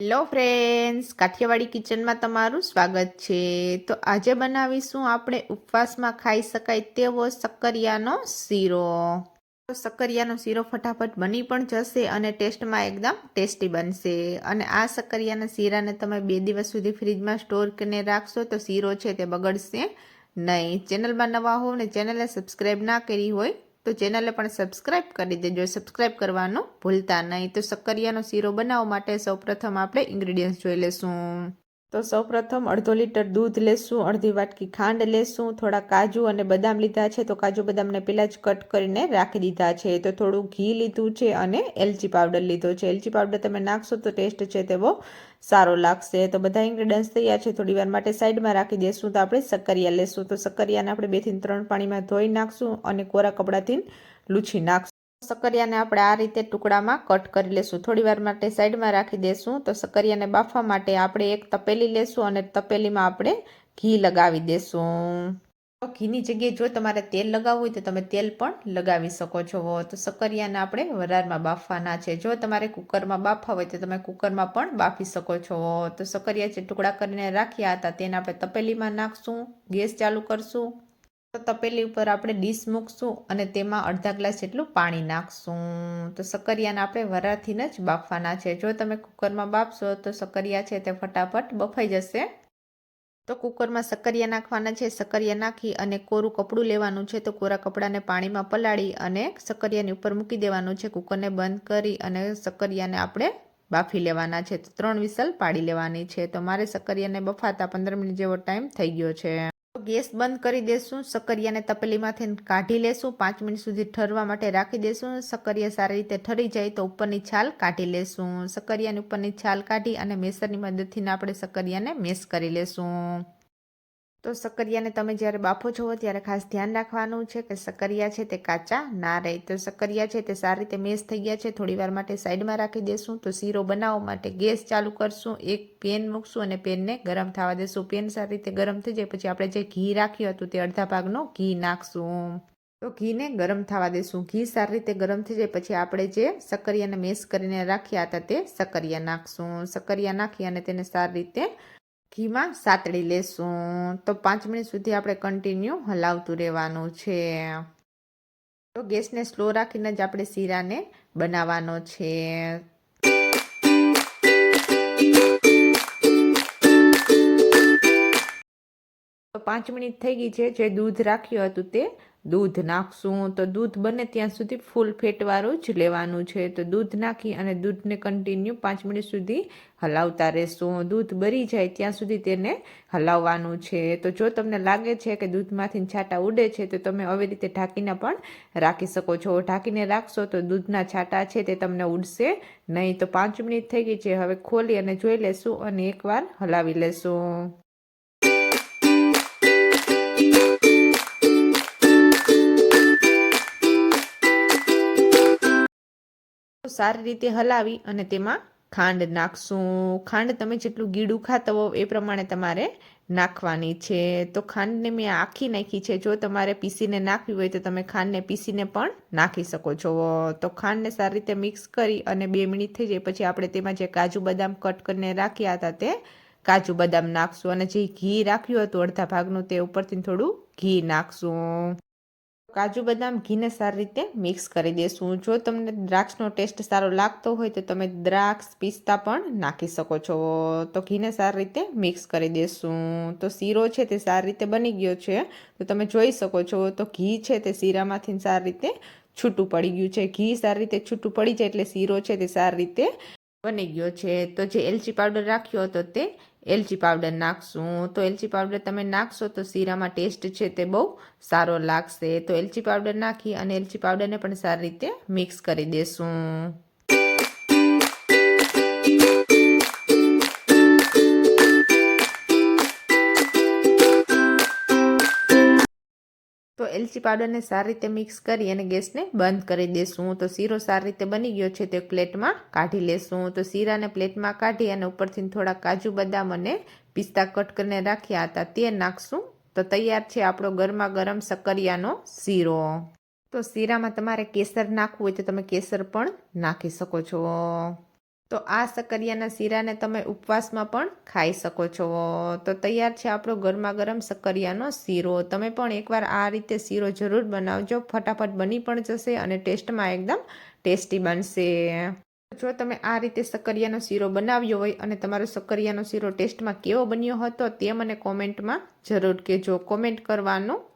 Hello friends, Kathiawadi કિચનમાં તમારું સ્વાગત છે. તો આજે બનાવીશું આપણે ઉપવાસમાં ખાઈ શકાય તેવો સક્કરિયાનો શીરો. તો સક્કરિયાનો શીરો ફટાફટ બની પણ જશે અને ટેસ્ટમાં એકદમ ટેસ્ટી બનશે. અને આ સક્કરિયાના શીરાને તમે બે દિવસ સુધી ફ્રીજમાં સ્ટોર કરીને રાખશો તો શીરો છે તે બગડશે નહીં. ચેનલમાં નવા હો ને ચેનલને સબસ્ક્રાઈબ ના કરી હોય તો ચેનલને પણ સબસ્ક્રાઈબ કરી દેજો. સબસ્ક્રાઈબ કરવાનું ભૂલતા નહીં. તો સક્કરિયાનો શીરો બનાવવા માટે સૌપ્રથમ આપણે ઇન્ગ્રીડિયન્ટ્સ જોઈ લેશું તો સૌપ્રથમ અડધો લીટર દૂધ લેશું, અડધી વાટકી ખાંડ લેશું, થોડા કાજુ અને બદામ લીધા છે. તો કાજુ બદામને પહેલાં જ કટ કરીને રાખી દીધા છે. તો થોડું ઘી લીધું છે અને એલચી પાવડર લીધો છે. એલચી પાવડર તમે નાખશો તો ટેસ્ટ છે તે બહુ સારો લાગશે. તો બધા ઇન્ગ્રેડિયન્ટ્સ તૈયાર છે. થોડી વાર માટે સાઈડમાં રાખી દઈશું તો આપણે સક્કરિયા લેશું. તો સક્કરિયાને આપણે બેથી ત્રણ પાણીમાં ધોઈ નાખશું અને કોરા કપડાથી લૂછી નાખશું. સક્કરિયાને આપણે આ રીતે ટુકડામાં કટ કરી લેશું. થોડી વાર માટે સાઈડમાં રાખી દેશું. તો સકરિયાને બાફવા માટે આપણે એક તપેલી લેશું અને તપેલીમાં આપણે ઘી લગાવી દેશું. તો ઘીની જગ્યાએ જો તમારે તેલ લગાવવું હોય તો તમે તેલ પણ લગાવી શકો છો. તો સક્કરિયાને આપણે વરાળમાં બાફવાના છે. જો તમારે કુકરમાં બાફવા હોય તો તમે કુકરમાં પણ બાફી શકો છો. તો સકરિયા જે ટુકડા કરીને રાખ્યા હતા, તેને આપણે તપેલીમાં નાખશું, ગેસ ચાલુ કરશું. તપેલી ઉપર આપણે ડીશ મૂકશું અને તેમાં અડધા ગ્લાસ જેટલું પાણી નાખશું. તો સકરિયાને આપણે વરાથીને જ બાફવાના છે. જો તમે કુકરમાં બાફશો તો સક્કરિયા છે તે ફટાફટ બફાઈ જશે. તો કુકરમાં સક્કરિયા નાખવાના છે. સક્કરિયા નાખી અને કોરું કપડું લેવાનું છે તો કોરા કપડાને પાણીમાં પલાળી અને સક્કરિયાની ઉપર મૂકી દેવાનું છે. કુકરને બંધ કરી અને સકરિયાને આપણે બાફી લેવાના છે. તો ત્રણ વિસલ પાડી લેવાની છે. તો મારે સક્કરિયાને બફાતા પંદર મિનિટ જેવો ટાઈમ થઈ ગયો છે. ગેસ બંધ કરી દેશું, સક્કરિયાને તપેલીમાંથી કાઢી લેશું, પાંચ મિનિટ સુધી ઠરવા માટે રાખી દેશું, સક્કરિયા સારી રીતે ઠરી જાય તો ઉપરની છાલ કાઢી લેશું. સક્કરિયાની ઉપરની છાલ કાઢી અને મેસરની મદદથી આપણે સક્કરિયાને મેસ કરી લેશું. તો સક્કરિયાને તમે જ્યારે બાફો છો ત્યારે ખાસ ધ્યાન રાખવાનું છે કે સક્કરિયા છે તે કાચા ના રહે. તો સક્કરિયા છે તે સારી રીતે મેસ થઈ ગયા છે, થોડી વાર માટે સાઈડમાં રાખી દેશું. તો શીરો બનાવવા માટે ગેસ ચાલુ કરશું, એક પેન મૂકશું અને પેનને ગરમ થવા દેશું. પેન સારી રીતે ગરમ થઈ જાય પછી આપણે જે ઘી રાખ્યું હતું તે અડધા ભાગનું ઘી નાખશું. તો ઘીને ગરમ થવા દેશું. ઘી સારી રીતે ગરમ થઈ જાય પછી આપણે જે સક્કરિયાને મેસ કરીને રાખ્યા હતા તે સક્કરિયા નાખશું. સક્કરિયા નાખી અને તેને સારી રીતે ઘીમાં સાતડી લેશું. તો પાંચ મિનિટ સુધી આપણે કન્ટિન્યુ હલાવતું રહેવાનું છે. તો ગેસને સ્લો રાખીને જ આપણે શીરાને બનાવવાનો છે. પાંચ મિનિટ થઈ ગઈ છે. જે દૂધ રાખ્યું હતું તે દૂધ નાખશું. તો દૂધ બને ત્યાં સુધી ફૂલ ફેટવાળું જ લેવાનું છે. તો દૂધ નાખી અને દૂધને કન્ટિન્યુ પાંચ મિનિટ સુધી હલાવતા રહેશું. દૂધ બરી જાય ત્યાં સુધી તેને હલાવવાનું છે. તો જો તમને લાગે છે કે દૂધમાંથી છાંટા ઉડે છે, તો તમે આવી રીતે ઢાંકીને પણ રાખી શકો છો. ઢાંકીને રાખશો તો દૂધના છાંટા છે તે તમને ઉડશે નહીં. તો પાંચ મિનિટ થઈ ગઈ છે. હવે ખોલી અને જોઈ લેશું અને એકવાર હલાવી લેશું. સારી રીતે હલાવી અને તેમાં ખાંડ નાખશું. ખાંડ તમે જેટલું ગીડું ખાતા હો એ પ્રમાણે તમારે નાખવાની છે. તો ખાંડને મેં આખી નાખી છે. જો તમારે પીસીને નાખવી હોય તો તમે ખાંડને પીસીને પણ નાખી શકો છો. તો ખાંડને સારી રીતે મિક્સ કરી અને બે મિનિટ થઈ જાય પછી આપણે તેમાં જે કાજુ બદામ કટ કરીને રાખ્યા હતા તે કાજુ બદામ નાખશું. અને જે ઘી રાખ્યું હતું અડધા ભાગનું તે ઉપરથી થોડું ઘી નાખશું. કાજુ બદામ ઘીને સારી રીતે મિક્સ કરી દેશું. જો તમને દ્રાક્ષનો ટેસ્ટ સારો લાગતો હોય તો તમે દ્રાક્ષ પિસ્તા પણ નાખી શકો છો. તો ઘીને સારી રીતે મિક્સ કરી દેશું. તો શીરો છે તે સારી રીતે બની ગયો છે. તો તમે જોઈ શકો છો, તો ઘી છે તે શીરામાંથી સારી રીતે છૂટું પડી ગયું છે. ઘી સારી રીતે છૂટું પડી જાય એટલે શીરો છે તે સારી રીતે બની ગયો છે. તો જે એલચી પાવડર રાખ્યો હતો તે એલચી પાવડર નાખશું. તો એલચી પાવડર તમે નાખશો તો શીરામાં ટેસ્ટ છે તે બહુ સારો લાગશે. તો એલચી પાવડર નાખી અને એલચી પાવડરને પણ સારી રીતે મિક્સ કરી દેશું. એલચી પાવડરને સારી રીતે મિક્સ કરી અને ગેસને બંધ કરી દેશું. તો શીરો સારી રીતે બની ગયો છે તે પ્લેટમાં. કાઢી લેશું. તો શીરાને પ્લેટમાં કાઢી અને ઉપરથી થોડા કાજુ બદામ અને પિસ્તા કટ કરીને રાખ્યા હતા. તે નાખશું. તો તૈયાર છે આપણો ગરમા ગરમ સક્કરિયાનો શીરો. તો શીરામાં તમારે કેસર નાખવું હોય તો તમે કેસર પણ નાખી શકો છો. તો આ સક્કરિયાના શીરાને તમે ઉપવાસમાં પણ ખાઈ શકો છો. તો તૈયાર છે આપણો ગરમા ગરમ સક્કરિયાનો શીરો. તમે પણ એકવાર આ રીતે શીરો જરૂર બનાવજો. ફટાફટ બની પણ જશે અને ટેસ્ટમાં એકદમ ટેસ્ટી બનશે. જો તમે આ રીતે સક્કરિયાનો શીરો બનાવ્યો હોય અને તમારો સક્કરિયાનો શીરો ટેસ્ટમાં કેવો બન્યો હતો તે મને કોમેન્ટમાં જરૂર કહેજો. કોમેન્ટ કરવાનું